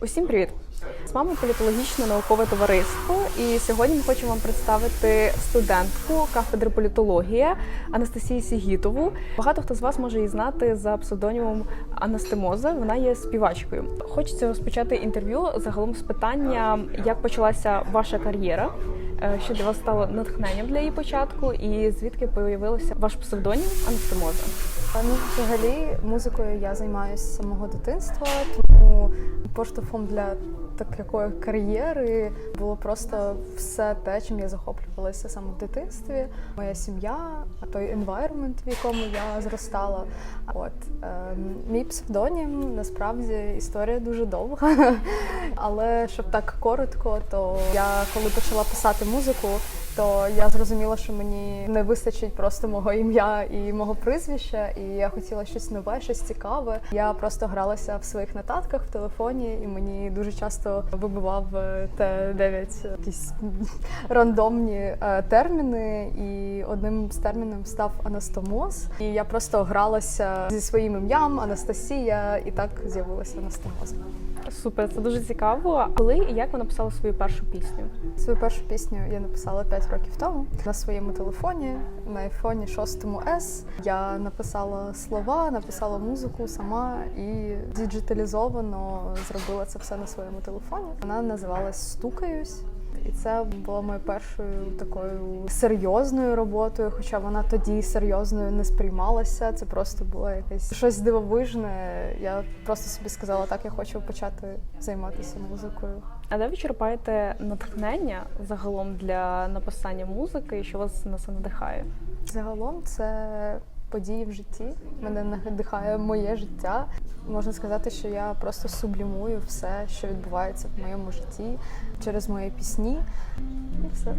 Усім привіт! З вами політологічне наукове товариство. І сьогодні ми хочемо вам представити студентку кафедри політології Анастасію Сігітову. Багато хто з вас може її знати за псевдонімом Анастемоза. Вона є співачкою. Хочеться розпочати інтерв'ю загалом з питання, як почалася ваша кар'єра, е, що для вас стало натхненням для її початку, і звідки появився ваш псевдонім Анастемоза. Ну, взагалі, музикою я займаюся з самого дитинства, тому поштовхом для такої кар'єри було просто все те, чим я захоплювалася саме в дитинстві. Моя сім'я, той environment, в якому я зростала. От е, мій псевдонім насправді історія дуже довга. Але щоб так коротко, то я коли почала писати музику, то я зрозуміла, що мені не вистачить просто мого ім'я і мого прізвища, і я хотіла щось нове, щось цікаве. Я просто гралася в своїх нотатках в телефоні, і мені дуже часто вибивав е, Т9 якісь рандомні е, терміни. І одним з термінів став анастомоз. І я просто гралася зі своїм ім'ям Анастасія, і так з'явилася анастомоз. Супер, це дуже цікаво. Коли і як ви написали свою першу пісню? Свою першу пісню я написала 5 років тому на своєму телефоні на айфоні 6 S. Я написала слова, написала музику сама і діджиталізовано зробила це все на своєму телефоні. Вона називалась Стукаюсь. І це була моєю першою такою серйозною роботою, хоча вона тоді серйозною не сприймалася. Це просто було якесь щось дивовижне. Я просто собі сказала, так я хочу почати займатися музикою. А де ви черпаєте натхнення загалом для написання музики, і що вас на це надихає? Загалом це події в житті. Мене надихає моє життя. Можна сказати, що я просто сублімую все, що відбувається в моєму житті через мої пісні. І все.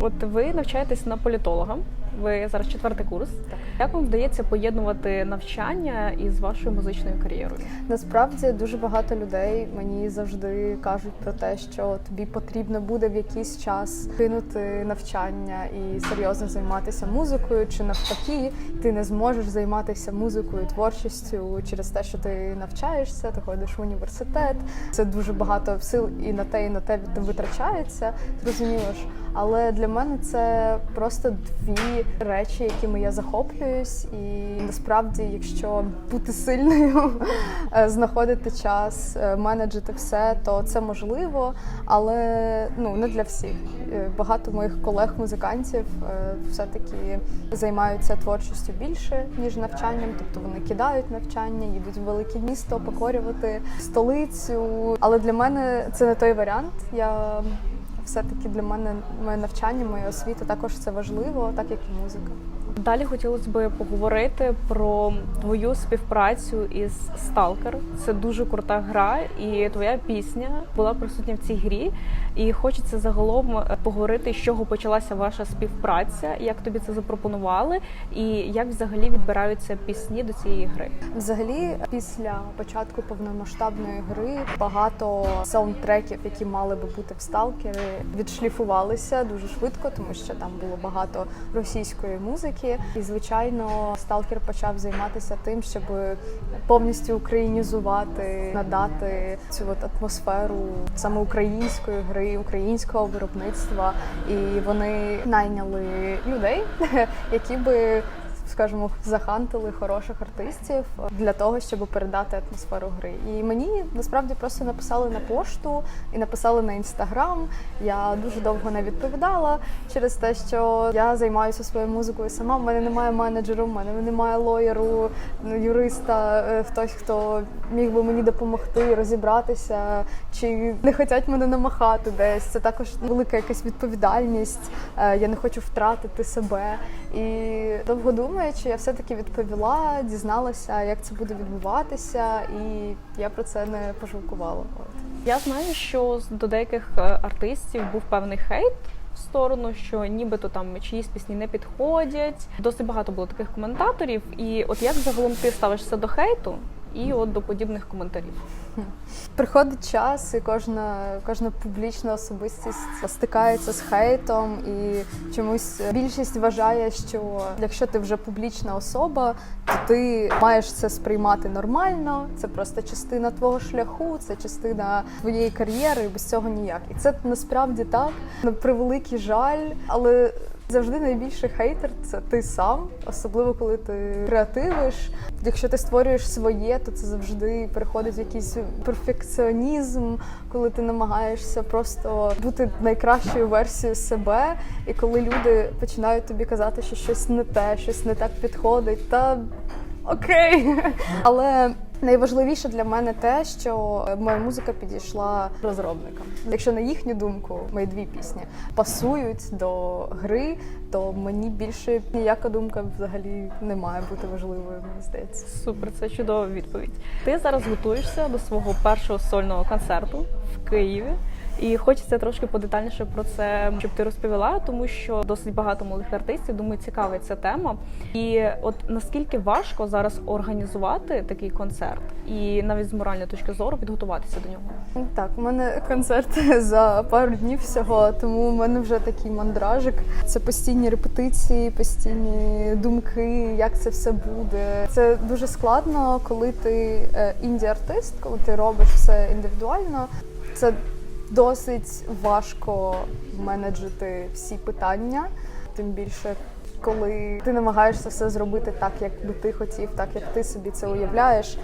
От ви навчаєтесь на політолога. Ви зараз четвертий курс. Так. Як вам вдається поєднувати навчання із вашою музичною кар'єрою? Насправді дуже багато людей мені завжди кажуть про те, що тобі потрібно буде в якийсь час кинути навчання і серйозно займатися музикою, чи навпаки, ти не зможеш займатися музикою, творчістю через те, що ти навчаєшся, ти ходиш в університет. Це дуже багато сил і на те, і на те витрачається. Зрозуміло ж. Але для мене це просто дві речі, якими я захоплююсь, і насправді, якщо бути сильною, е, знаходити час, е, менеджити все, то це можливо, але ну не для всіх. Е, Багато моїх колег-музикантів все-таки займаються творчістю більше ніж навчанням, тобто вони кидають навчання, їдуть в велике місто покорювати столицю. Але для мене це не той варіант. Я все-таки для мене моє навчання, моя освіта також це важливо, так як і музика. Далі хотілося б поговорити про твою співпрацю із Stalker. Це дуже крута гра, і твоя пісня була присутня в цій грі. І хочеться загалом е, поговорити, з чого почалася ваша співпраця, як тобі це запропонували, і як взагалі відбираються пісні до цієї гри. Взагалі, після початку повномасштабної гри багато саундтреків, які мали би бути в сталкері, відшліфувалися дуже швидко, тому що там було багато російської музики. І звичайно, сталкер почав займатися тим, щоб повністю українізувати, надати цю от атмосферу саме української гри, українського виробництва. І вони найняли людей, які би скажімо, захантили хороших артистів для того, щоб передати атмосферу гри. І мені насправді просто написали на пошту і написали на інстаграм. Я дуже довго не відповідала через те, що я займаюся своєю музикою сама. У мене немає менеджеру, в мене немає лоєру, юриста, е, хтось, хто міг би мені допомогти розібратися, чи не хочуть мене намахати десь. Це також велика якась відповідальність. Е, Я не хочу втратити себе. І довго думаючи, я все-таки відповіла, дізналася, як це буде відбуватися, і я про це не пожалкувала. Я знаю, що до деяких е, артистів був певний хейт. В сторону, що нібито там чиїсь пісні не підходять. Досить багато було таких коментаторів. І от як загалом ти ставишся до хейту? І от до подібних коментарів. Приходить час, і кожна, кожна публічна особистість стикається з хейтом, і чомусь більшість вважає, що якщо ти вже публічна особа, то ти маєш це сприймати нормально. Це просто частина твого шляху, це частина твоєї кар'єри. Без цього ніяк. І це насправді так. На превеликий жаль, але. Завжди найбільший хейтер це ти сам, особливо коли ти креативиш. Якщо ти створюєш своє, то це завжди переходить в якийсь перфекціонізм, коли ти намагаєшся просто бути найкращою версією себе. І коли люди починають тобі казати, що щось не те, щось не так підходить, та окей. Але найважливіше для мене те, що моя музика підійшла розробникам. Якщо на їхню думку мої дві пісні пасують до гри, то мені більше ніяка думка взагалі не має бути важливою, мені здається. Супер, це чудова відповідь. Ти зараз готуєшся до свого першого сольного концерту в Києві. І хочеться трошки подетальніше про це, щоб ти розповіла, тому що досить багато молодих артистів думаю, цікавить ця тема. І от наскільки важко зараз організувати такий концерт, і навіть з моральної точки зору підготуватися до нього. Так, у мене концерт за пару днів всього, тому в мене вже такий мандражик. Це постійні репетиції, постійні думки, як це все буде. Це дуже складно, коли ти е, інді-артист, коли ти робиш все індивідуально. Це досить важко менеджити всі питання, тим більше. Коли ти намагаєшся все зробити так, як би ти хотів, так як ти собі це уявляєш.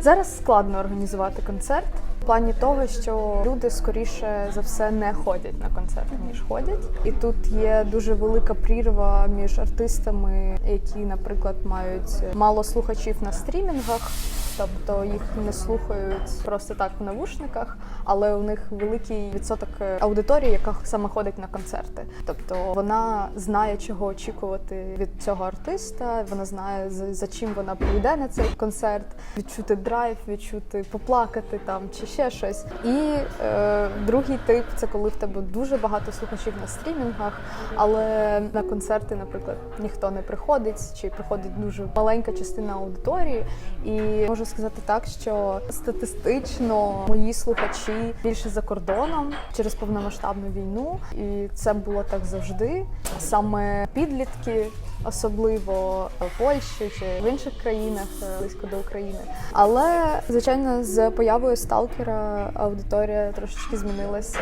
Зараз складно організувати концерт в плані того, що люди скоріше за все не ходять на концерти, ніж ходять. І тут є дуже велика прірва між артистами, які, наприклад, мають мало слухачів на стрімінгах. Тобто їх не слухають просто так в навушниках, але у них великий відсоток аудиторії, яка саме ходить на концерти. Тобто вона знає, чого очікувати від цього артиста. Вона знає за, чим вона прийде на цей концерт, відчути драйв, відчути поплакати там чи ще щось. І е, другий тип це коли в тебе дуже багато слухачів на стрімінгах, але на концерти, наприклад, ніхто не приходить, чи приходить дуже маленька частина аудиторії, і можу сказати так, що статистично мої слухачі більше за кордоном через повномасштабну війну, і це було так завжди. Саме підлітки, особливо в Польщі чи в інших країнах е, близько до України. Але звичайно, з появою сталкера аудиторія трошечки змінилася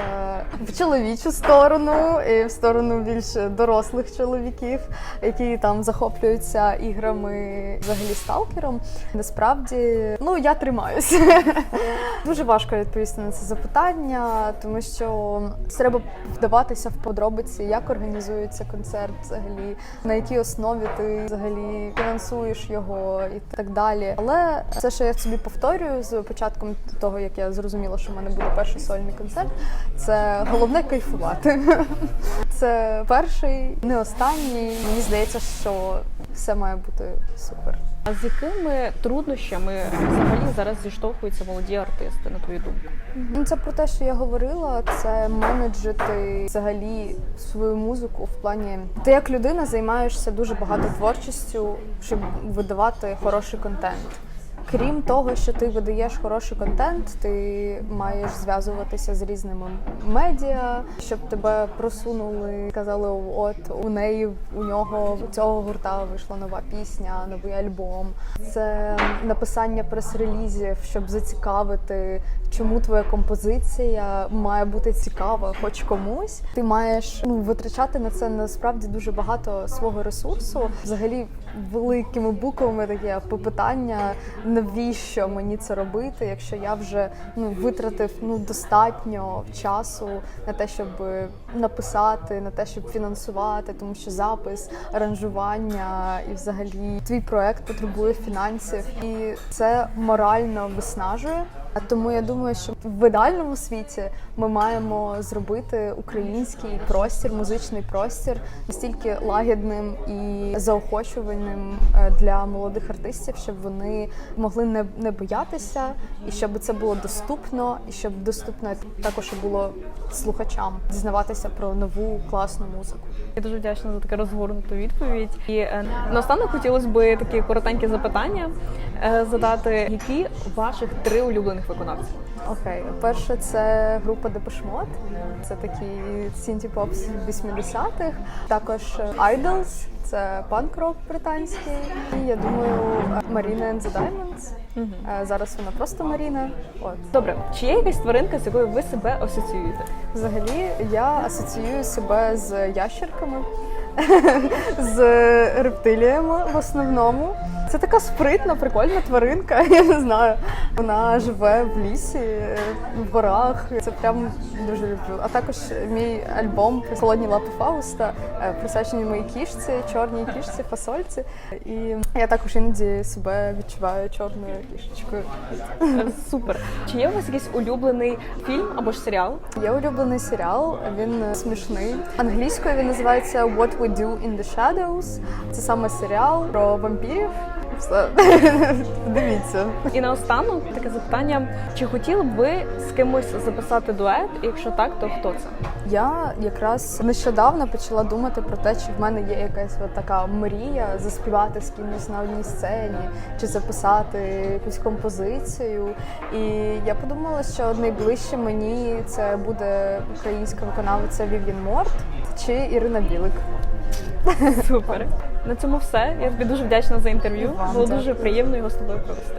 в чоловічу сторону і в сторону більш дорослих чоловіків, які там захоплюються іграми взагалі сталкером. Насправді, ну я тримаюся. Дуже важко відповісти на це запитання, тому що треба вдаватися в подробиці, як організується концерт, взагалі, на якій основі ти взагалі фінансуєш його і так далі. Але все, що я собі повторюю з початком того, як я зрозуміла, що в мене буде перший сольний концерт, це головне кайфувати. Це перший, не останній. Мені здається, що все має бути супер. А з якими труднощами взагалі зараз зіштовхуються молоді артисти, на твою думку? Ну, Це про те, що я говорила, це менеджити взагалі свою музику в плані. Ти як людина займаєшся дуже багато творчістю, щоб видавати хороший контент. Крім того, що ти видаєш хороший контент, ти маєш зв'язуватися з різними медіа, щоб тебе просунули. Казали, от у неї у нього цього гурта вийшла нова пісня, новий альбом. Це написання прес-релізів, щоб зацікавити, чому твоя композиція має бути цікава, хоч комусь. Ти маєш ну витрачати на це насправді дуже багато свого ресурсу. Взагалі великими буквами таке питання, навіщо мені це робити, якщо я вже ну витратив ну достатньо часу на те, щоб написати, на те, щоб фінансувати, тому що запис, аранжування і взагалі твій проект потребує фінансів, і це морально виснажує. А Тому я думаю, що в ідеальному світі ми маємо зробити український простір, музичний простір настільки лагідним і заохочувальним е, для молодих артистів, щоб вони могли не, не боятися, і щоб це було доступно, і щоб доступно також було слухачам дізнаватися про нову класну музику. Я дуже вдячна за таку розгорнуту відповідь. І е, наостанок хотілося б такі коротенькі запитання е, задати. Які ваших три улюблених виконавці? Окей, перше це група Mode. Це такий сінті-поп з 80-х. Також Idols, це панк-рок британський. І я думаю, Marina and the Diamonds. Е, Зараз вона просто Маріна. От. Добре, чи є якась тваринка, з якою ви себе асоціюєте? Взагалі я асоціюю себе з ящерками, з рептиліями в основному. Це така спритна, прикольна тваринка. Я не знаю. Вона живе в лісі, в горах. Це прям дуже люблю. А також мій альбом Холодні лапи Фауста е, присвячений моїй кішці, чорній кішці, фасольці. І я також іноді себе відчуваю чорною кішечкою. Супер. Чи є у вас якийсь улюблений фільм або ж серіал? Є улюблений серіал, він смішний. Англійською він називається What We Do in the Shadows. Це саме серіал про вампірів. Все. Дивіться. І наостанок таке запитання: чи хотіли б ви з кимось записати дует? І якщо так, то хто це? Я якраз нещодавно почала думати про те, чи в мене є якась от така мрія заспівати з кимось на одній сцені, чи записати якусь композицію. І я подумала, що найближче мені це буде українська виконавиця Вів'ян Морт чи Ірина Білик. Супер. На цьому все. Я тобі дуже вдячна за інтерв'ю. Було дуже приємно його з тобою провести.